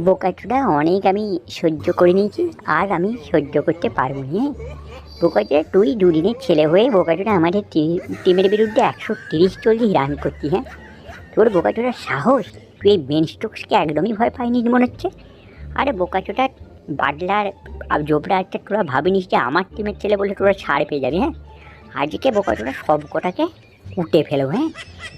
বোকাচোটা অনেক আমি সহ্য করে নিয়েছি, আর আমি সহ্য করতে পারব না হ্যাঁ? বোকাচোটা তুই দুদিনের ছেলে হয়ে বোকাচোটা আমাদের টিমের বিরুদ্ধে একশো তিরিশ চল্লিশ রান করতি হ্যাঁ? তোর বোকাচোটার সাহস, তুই এই বেন স্টোকসকে একদমই ভয় পাইনি মনে হচ্ছে? আরে বোকাচোটা বাটলার জোবরা একটা তোরা ভাবিনিস যে আমার টিমের ছেলে বলে তোরা ছাড় পেয়ে যাবি হ্যাঁ? আজকে বোকাচোটা সব কটাকে উঠে ফেলো হ্যাঁ?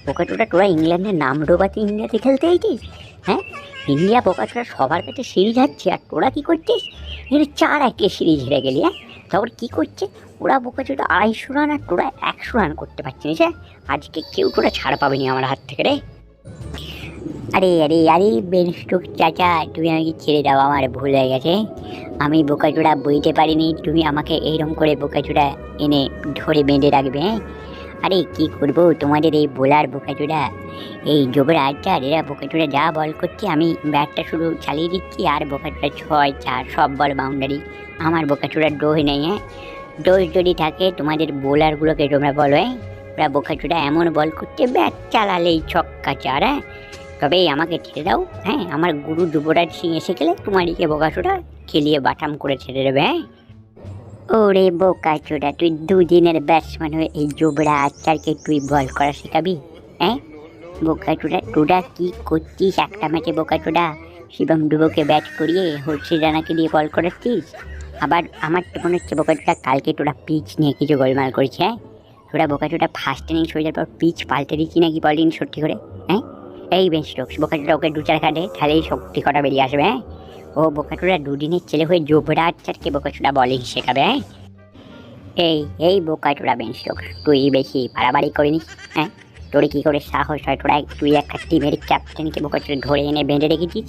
বোকাচোটা তোরা ইংল্যান্ডের নাম ডোবাতে ইন্ডিয়াতে খেলতে এইটিস হ্যাঁ? ইন্ডিয়া বোকাচোটা সবার কাছে সিরিজ হারছে আর তোরা কী করছিস? এটা চার একে সিরিজ হেরে গেলি হ্যাঁ? তারপর কী করছে? ওরা বোকাচোটা আড়াইশো রান আর তোরা একশো রান করতে পারছিস হ্যাঁ? আজকে কেউ তোরা ছাড় পাবেনি আমার হাত থেকে রে। আরে আরে আরে বেন স্টোক চাচা, তুমি আমাকে ছেড়ে দাও, আমার ভুল হয়ে গেছে। আমি বোকাচোড়া বইতে পারিনি, তুমি আমাকে এইরকম করে বোকাচোড়া এনে ধরে বেঁধে রাখবে হ্যাঁ? আরে, কি করব? তোমাদের এই বোলার বোকাচোড়া এই জোবরা আচার এরা বোকাচোড়া যা বল করছে, আমি ব্যাটটা শুধু চালিয়ে দিচ্ছি, আর বোকাচোড়া ছয়, চার, সব বল বাউন্ডারি। আমার বোকাচোড়ার ডোজ নেই হ্যাঁ? ডোজ যদি থাকে, তোমাদের বোলারগুলোকে তোমরা বলো হ্যাঁ? ওরা বোকাচোড়া এমন বল করছে, ব্যাট চালালেই ছক্কা চার হ্যাঁ? তবে আমাকে ছেড়ে দাও হ্যাঁ? আমার গুরু যুবরাজ সিং এসে গেলে তোমার তোমারইকে বোকাচোড়া খেলিয়ে বাটাম করে ছেড়ে দেবে হ্যাঁ? ওরে বোকা বোকাচোড়া তুই দুদিনের ব্যাটসম্যান হয়ে এই জোবরা আচারকে তুই বল করা শেখাবি? হ্যাঁ? বোকা বোকাচোড়া তোরা কি করছিস একটা ম্যাচে বোকা বোকাচোড়া শিবম ডুবোকে ব্যাট করিয়ে হর্ষি রানাকে দিয়ে বল করাচ্ছিস? আবার আমার তো মনে হচ্ছে বোকা বোকাচোড়া কালকে তোরা পিচ নিয়ে কিছু গোলমাল করেছে হ্যাঁ? তোরা বোকাচোড়া ফার্স্ট ইনিংস হয়ে যাওয়ার পর পিচ পাল্টে দিচ্ছি নাকি বলিং সত্যি করে হ্যাঁ? এই বেঞ্চ স্টোকস বোকাচোড়া ওকে দু চার খাটে তাহলেই শক্তি কটা বেরিয়ে আসবে হ্যাঁ? ও বোকাচোড়া দুদিনের ছেলে হয়ে জোবরা আচারকে বোকাচোড়া বলিং শেখাবে হ্যাঁ? এই এই বোকাচোড়া বেঞ্চ স্টোকস তুই বেশি বাড়াবাড়ি করিনিস হ্যাঁ? তোর কী করে সাহস হয় তোরা তুই একটা টিমের ক্যাপ্টেনকে বোকাচোড়া ধরে এনে বেঁধে রেখেছিস?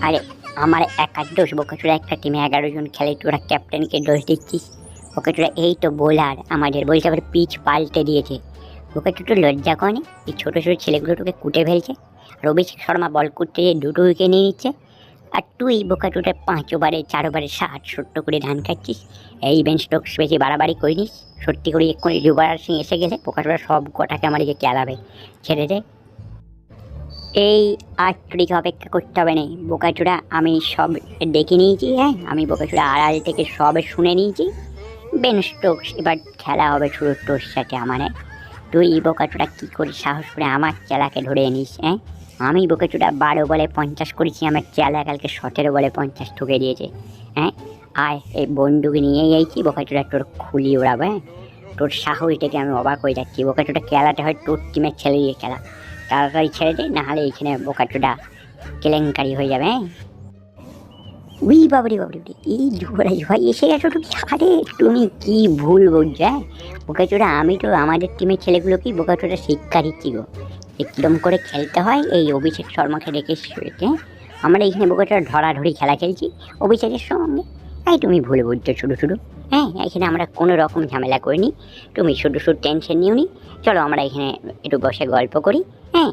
আরে, আমার একার দোষ বোকাচোড়া একটা টিমে এগারো জন খেলে তোরা ক্যাপ্টেনকে দোষ দিচ্ছিস? বোকাচোড়া এই তো বোলার, আমাদের বলছে আবার পিচ পাল্টে দিয়েছে। বোকাচোটা লজ্জা করেনি এই ছোটো ছোটো ছেলেগুলো তোকে কুটে ফেলছে? আর অভিষেক শর্মা বল করতে দুটো উইকে নিয়ে নিচ্ছে? আর তুই বোকাচোটা পাঁচ ওভারে চার ওভারে ষাট, সত্তর করে ধান খাচ্ছিস? এই বেঞ্চ স্টোকস বেশি বাড়াবাড়ি করিনিস সত্যি করে এক্ষুনি যুবরাজ সিং এসে গেলে পোকাটোরা সব কটাকে আমার যে খেলাবে ছেড়ে দে। এই আর তোরিকে অপেক্ষা করতে হবে না। বোকাচোড়া আমি সব দেখে নিয়েছি হ্যাঁ? আমি বোকাচোড়া আড়াল থেকে সব শুনে নিয়েছি। বেন স্টোকস এবার খেলা হবে শুরু তোর সাথে আমার হ্যাঁ? তুই বোকাচোড়া কী করে সাহস করে আমার চেলাকে ধরে নিস হ্যাঁ? আমি বোকাচোড়া বারো বলে পঞ্চাশ করেছি, আমার চেলা কালকে সতেরো বলে পঞ্চাশ ঠুকে দিয়েছে। হ্যাঁ? আয়, এই বন্দুক নিয়ে যাইছি বোকাচোড়া তোর খুলি ওড়াবো হ্যাঁ? তোর সাহস আমি অবাক হয়ে যাচ্ছি বোকাচোটা খেলাটা হয় তোর টিমের ছেলে দিয়ে খেলা। তাড়াতাড়ি ছেড়ে দে, নাহলে এইখানে বোকাচোটা কেলেঙ্কারি হয়ে যাবে হ্যাঁ? উই বাবরি বাবরি এই যুবরাজ ভাই এসে গেছো তুমি আরে তুমি কি ভুল বলছো হ্যাঁ? বোকাচোটা আমি তো আমাদের টিমের ছেলেগুলোকেই বোকাচোটা শিক্ষা দিচ্ছি গো। কীরকম করে খেলতে হয়। এই অভিষেক শর্মাকে রেখে হ্যাঁ আমরা এইখানে বোকাচোটা ধরাধরি খেলা খেলছি। অভিষেকের সঙ্গে, এই তুমি ভুল বলছো শুধু শুধু। হ্যাঁ এখানে আমরা কোনো রকম ঝামেলা করিনি। তুমি শুধু শুধু টেনশন নিও নি। চলো আমরা এখানে একটু বসে গল্প করি। হ্যাঁ